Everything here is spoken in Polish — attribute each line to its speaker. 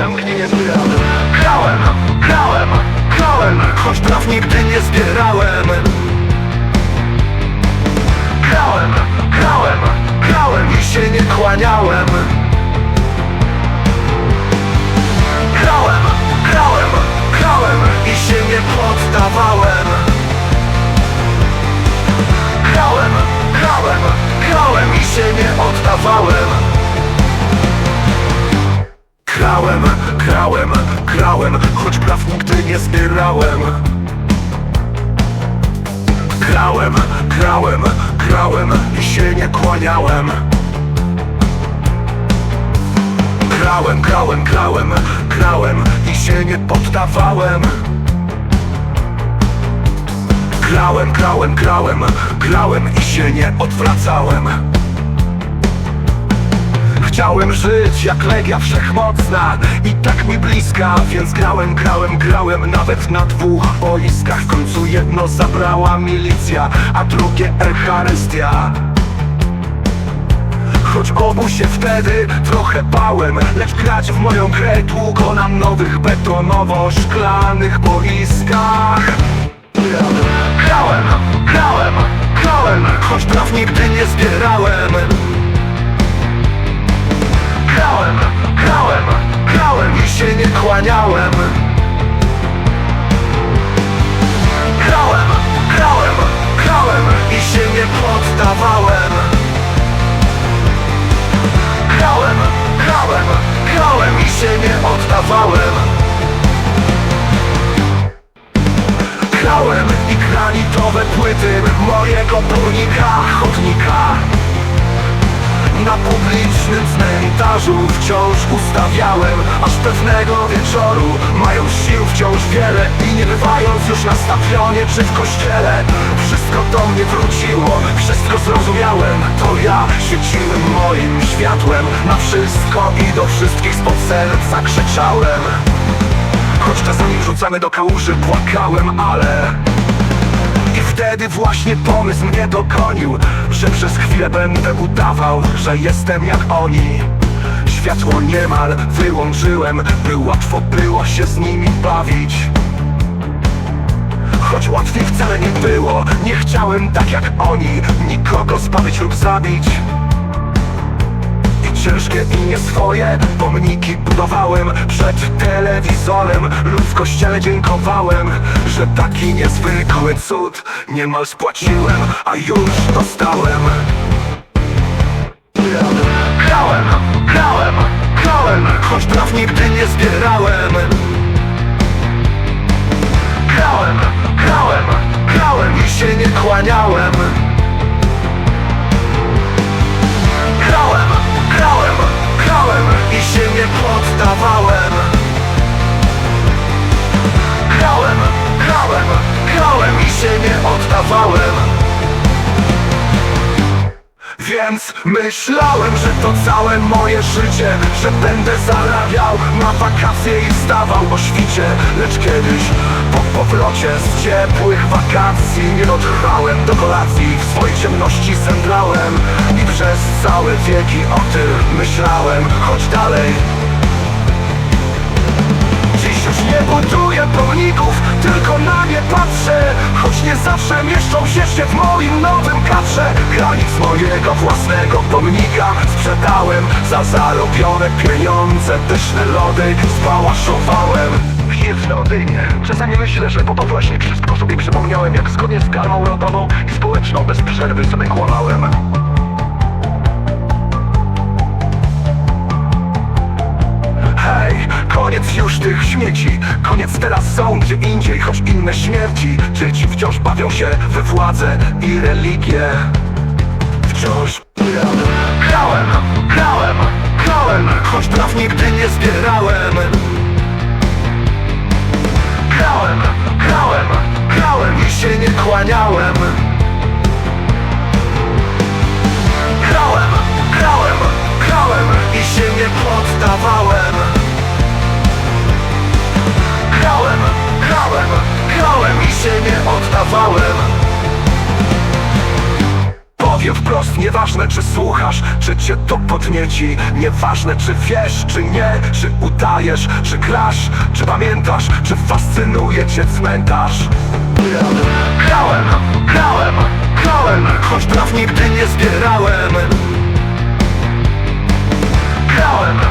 Speaker 1: zamknięcie Grałem, grałem, grałem. Choć praw nigdy nie zbierałem. Grałem, grałem, grałem I się nie kłaniałem. Grałem, grałem, grałem I się nie poddawałem. Grałem, grałem, grałem I się nie oddawałem nie zbierałem. Grałem, grałem, grałem I się nie kłaniałem. Grałem, grałem, grałem, grałem I się nie poddawałem. Grałem, grałem, grałem, grałem I się nie odwracałem Chciałem żyć jak Legia Wszechmocna I tak mi bliska Więc grałem, grałem, grałem Nawet na dwóch boiskach. W końcu jedno zabrała milicja A drugie Eucharystia Choć obu się wtedy trochę bałem Lecz grać w moją grę długo na nowych betonowo-szklanych boiskach. Grałem, grałem, grałem Choć praw nigdy nie zbierałem się nie kłaniałem. Grałem, grałem, grałem I się nie poddawałem. Grałem, grałem, grałem I się nie oddawałem. Grałem i granitowe płyty Mojego pomnika, chodnika na publicznym cmentarzu wciąż ustawiałem Aż pewnego wieczoru Mając sił wciąż wiele I nie bywając już na stadionie czy w kościele Wszystko do mnie wróciło Wszystko zrozumiałem. To ja świeciłem moim światłem Na wszystko i do wszystkich spod serca krzyczałem. Choć czasami rzucamy do kałuży Płakałem, ale i wtedy właśnie pomysł mnie dogonił Że przez chwilę będę udawał, że jestem jak oni. Światło niemal wyłączyłem, by łatwo było się z nimi bawić. Choć łatwiej wcale nie było, nie chciałem tak jak oni Nikogo zbawić lub zabić ciężkie i nie swoje. Pomniki budowałem przed telewizorem Lub w kościele dziękowałem Że taki niezwykły cud Niemal spłaciłem, a już dostałem. Grałem, grałem, grałem Choć praw nigdy nie zbierałem. Grałem, grałem, grałem I się nie kłaniałem poddawałem Grałem, grałem, grałem i się nie oddawałem. Więc myślałem, że to całe moje życie Że będę zarabiał na wakacje i stawał o świcie. Lecz kiedyś po powrocie z ciepłych wakacji Nie dotrwałem do kolacji, w swojej ciemności zemdlałem I przez całe wieki o tym myślałem. Choć dalej nie buduję pomników, tylko na nie patrzę. Choć nie zawsze mieszczą się jeszcze w moim nowym kadrze Granic mojego własnego pomnika sprzedałem Za zarobione pieniądze. Pyszne lody spałaszowałem. Jest lodynie Czasami myślę, że po to właśnie wszystko sobie przypomniałem Jak zgodnie z karmą rodową i społeczną bez przerwy sobie kłamałem teraz są gdzie indziej Choć inne śmierci Dzieci wciąż bawią się we władzę i religię Wciąż Grałem, grałem, grałem Choć praw nigdy nie zbierałem. Grałem, grałem, grałem I się nie kłaniałem nieważne czy słuchasz, czy cię to podnieci Nieważne czy wiesz, czy nie Czy udajesz, czy grasz Czy pamiętasz, czy fascynuje cię cmentarz. Grałem, grałem, grałem Choć praw nigdy nie zbierałem. Grałem,